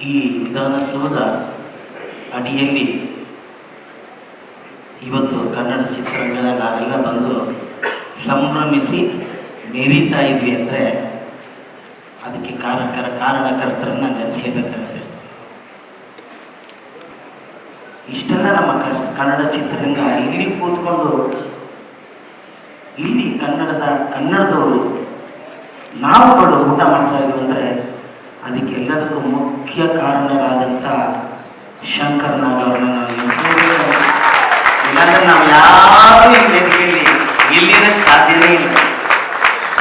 ಈ ವಿಧಾನೋತ್ಸವದ ಅಡಿಯಲ್ಲಿ ಇವತ್ತು ಕನ್ನಡ ಚಿತ್ರರಂಗದ ನಾವೆಲ್ಲ ಬಂದು ಸಂಭ್ರಮಿಸಿ ಮೆರೀತಾ ಇದ್ವಿ ಅಂದರೆ ಅದಕ್ಕೆ ಕಾರಕರ ಕಾರಣಕರ್ತರನ್ನು ನೆನೆಸಲೇಬೇಕಾಗುತ್ತೆ. ಇಷ್ಟೆಲ್ಲ ನಮ್ಮ ಕನ್ನಡ ಚಿತ್ರರಂಗ ಇಲ್ಲಿ ಕೂತ್ಕೊಂಡು ಇಲ್ಲಿ ಕನ್ನಡದ, ಕನ್ನಡದವರು ನಾವುಗಳು ಊಟ ಮಾಡ್ತಾ ಇದ್ದೀವಿ ಅಂದರೆ ಅದಕ್ಕೆ ಎಲ್ಲದಕ್ಕೂ ಮುಖ್ಯ ಕಾರಣರಾದಂಥ ಶಂಕರ್ ನಾಗ್ ಅವ್ರನ್ನ ನಾವು. ಇಲ್ಲಾಂದ್ರೆ ನಾವು ಯಾರು ಈ ವೇದಿಕೆಯಲ್ಲಿ ಇಲ್ಲಿರಕ್ಕೆ ಸಾಧ್ಯನೇ ಇಲ್ಲ.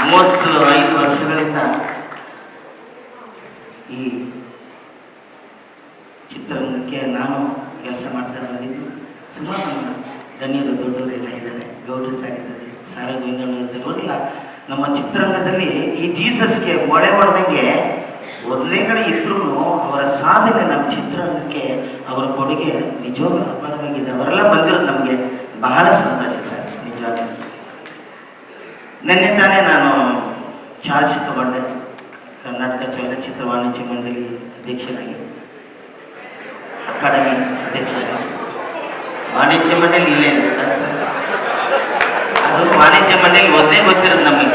ಮೂವತ್ತು ಐದು ವರ್ಷಗಳಿಂದ ಈ ಚಿತ್ರರಂಗಕ್ಕೆ ನಾನು ಕೆಲಸ ಮಾಡ್ತಾ ಬಂದಿದ್ದು. ಸುಮಾರು ಗಣ್ಯರು, ದೊಡ್ಡವರೆಲ್ಲ ಇದ್ದಾರೆ. ಗೌಡ್ರು ಸರ್ ಸಾರ ಗೋವಿಂದಣ್ಣವರೆಲ್ಲ ನಮ್ಮ ಚಿತ್ರರಂಗದಲ್ಲಿ ಈ ಜೀಸಸ್ಗೆ ಮೊಳೆ ಹೊಡೆದಂಗೆ ಒಂದೇ ಕಡೆ ಇದ್ರೂ ಅವರ ಸಾಧನೆ ನಮ್ಮ ಚಿತ್ರರಂಗಕ್ಕೆ ಅವರ ಕೊಡುಗೆ ನಿಜವಾಗ್ಲೂ ಅಪಾರವಾಗಿದೆ. ಅವರೆಲ್ಲ ಬಂದಿರೋದು ನಮಗೆ ಬಹಳ ಸಂತೋಷ ಸರ್ ನಿಜವಾಗ ನಿನ್ನೆ ತಾನೇ ನಾನು ಚಾರ್ಜ್ ತಗೊಂಡೆ. ಕರ್ನಾಟಕ ಚಲನಚಿತ್ರ ವಾಣಿಜ್ಯ ಮಂಡಳಿ ಅಧ್ಯಕ್ಷನಾಗಿ. ಅಕಾಡೆಮಿ ಅಧ್ಯಕ್ಷರಾಗಿ. ವಾಣಿಜ್ಯ ಮಂಡಳಿ ಇಲ್ಲೇ ಸರ್ ಸರ್. ಅದು ವಾಣಿಜ್ಯ ಮಂಡಳಿ ಒಂದೇ ಗೊತ್ತಿರೋದು ನಮಗೆ.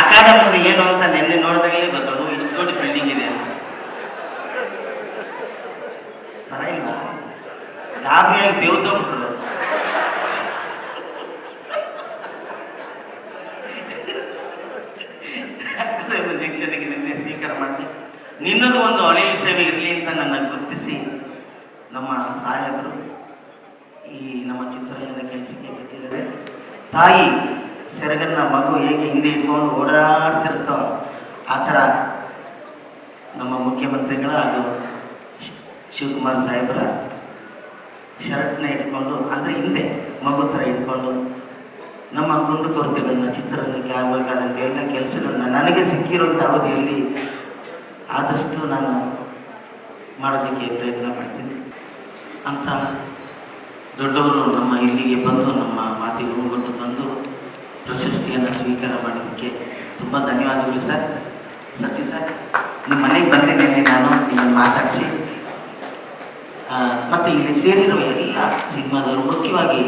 ಅಕಾಡೆಮಿ ಏನು ಅಂತ ನಿನ್ನೆ ನೋಡಿದಾಗಲೇ ಗೊತ್ತದು ದೊಡ್ಡ ಬಿಲ್ಡಿಂಗ್ ಇದೆ ಅಂತ ಬರ ಇಲ್ವಾ ಗಾಬರಿಯಾಗಿ ಅಕಾಡೆಮಿ ಅಧ್ಯಕ್ಷನಿಗೆ ನಿನ್ನೆ ಸ್ವೀಕಾರ ಮಾಡಿದೆ ನಿನ್ನದು ಒಂದು ಅಳಿಲು ಸೇವೆ ಇರಲಿ ಅಂತ ನನ್ನ ಗುರುತಿಸಿ ನಮ್ಮ ಸಾಹೇಬರು ಈ ನಮ್ಮ ಚಿತ್ರರಂಗದ ಕೆಲಸಕ್ಕೆ ಬಿಟ್ಟಿದ್ದಾರೆ ತಾಯಿ ಸೆರಗನ್ನ ಮಗು ಹೇಗೆ ಹಿಂದೆ ಇಟ್ಕೊಂಡು ಓಡಾಡ್ತಿರುತ್ತೋ ಆ ಥರ ನಮ್ಮ ಮುಖ್ಯಮಂತ್ರಿಗಳ ಹಾಗೂ ಶಿವಕುಮಾರ್ ಸಾಹೇಬರ ಶರ್ಟ್ನ ಇಟ್ಕೊಂಡು, ಅಂದರೆ ಹಿಂದೆ ಮಗು ಥರ ಇಟ್ಕೊಂಡು, ನಮ್ಮ ಕುಂದುಕೊರತೆಗಳನ್ನ ಚಿತ್ರರಂಗಕ್ಕೆ ಆಗಬೇಕಾದಂಥ ಎಲ್ಲ ಕೆಲಸಗಳನ್ನ ನನಗೆ ಸಿಕ್ಕಿರುವಂಥ ಅವಧಿಯಲ್ಲಿ ಆದಷ್ಟು ನಾನು ಮಾಡೋದಕ್ಕೆ ಪ್ರಯತ್ನ ಪಡ್ತೀನಿ ಅಂತ ದೊಡ್ಡವರು ನಮ್ಮ ಇಲ್ಲಿಗೆ ಬಂದು, ನಮ್ಮ ಮಾತಿಗೆ ಹೂಗೊಟ್ಟು ಬಂದು ಪ್ರಶಸ್ತಿಯನ್ನು ಸ್ವೀಕಾರ ಮಾಡಿದ್ದಕ್ಕೆ ತುಂಬ ಧನ್ಯವಾದಗಳು ಸರ್. ಸತ್ಯ ಸರ್. ನಿಮ್ಮ ಮನೆಗೆ ಬಂದಿದ್ದೇನೆ ನಾನು ನಿಮ್ಮನ್ನು ಮಾತಾಡಿಸಿ. ಮತ್ತು ಇಲ್ಲಿ ಸೇರಿರುವ ಎಲ್ಲ ಸಿನಿಮಾದವರು ಮುಖ್ಯವಾಗಿ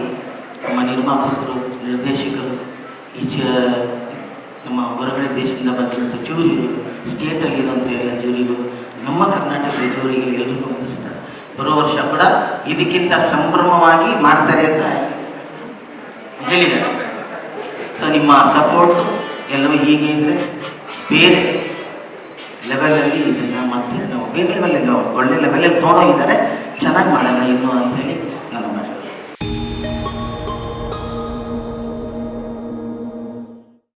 ನಮ್ಮ ನಿರ್ಮಾಪಕರು, ನಿರ್ದೇಶಕರು ಈಚ ನಮ್ಮ ಹೊರಗಡೆ ದೇಶದಿಂದ ಬಂದಿರುವಂಥ ಜೂರಿಗಳು, ಸ್ಟೇಟಲ್ಲಿರುವಂಥ ಎಲ್ಲ ಜೂರಿಗಳು, ನಮ್ಮ ಕರ್ನಾಟಕದ ಜೂರಿಗಳು ಎಲ್ಲರಿಗೂ ವಂದಿಸ್ತಾರೆ ಬರೋ ವರ್ಷ ಕೂಡ ಇದಕ್ಕಿಂತ ಸಂಭ್ರಮವಾಗಿ ಮಾಡ್ತಾರೆ ಅಂತ ಹೇಳಿದ್ದಾರೆ. ಸೊ ನಿಮ್ಮ ಸಪೋರ್ಟು ಎಲ್ಲವೂ ಹೀಗೆ ಇದ್ದರೆ ಬೇರೆ ಲೆವೆಲಲ್ಲಿ ಇದನ್ನು ಮತ್ತೆ ನಾವು ಬೇರೆ ಲೆವೆಲಲ್ಲಿ ಒಳ್ಳೆ ಲೆವೆಲಲ್ಲಿ ತೊಗೊಂಡೋಗಿದ್ದಾರೆ ಚೆನ್ನಾಗಿ ಮಾಡೋಣ ಇನ್ನು ಅಂತೇಳಿ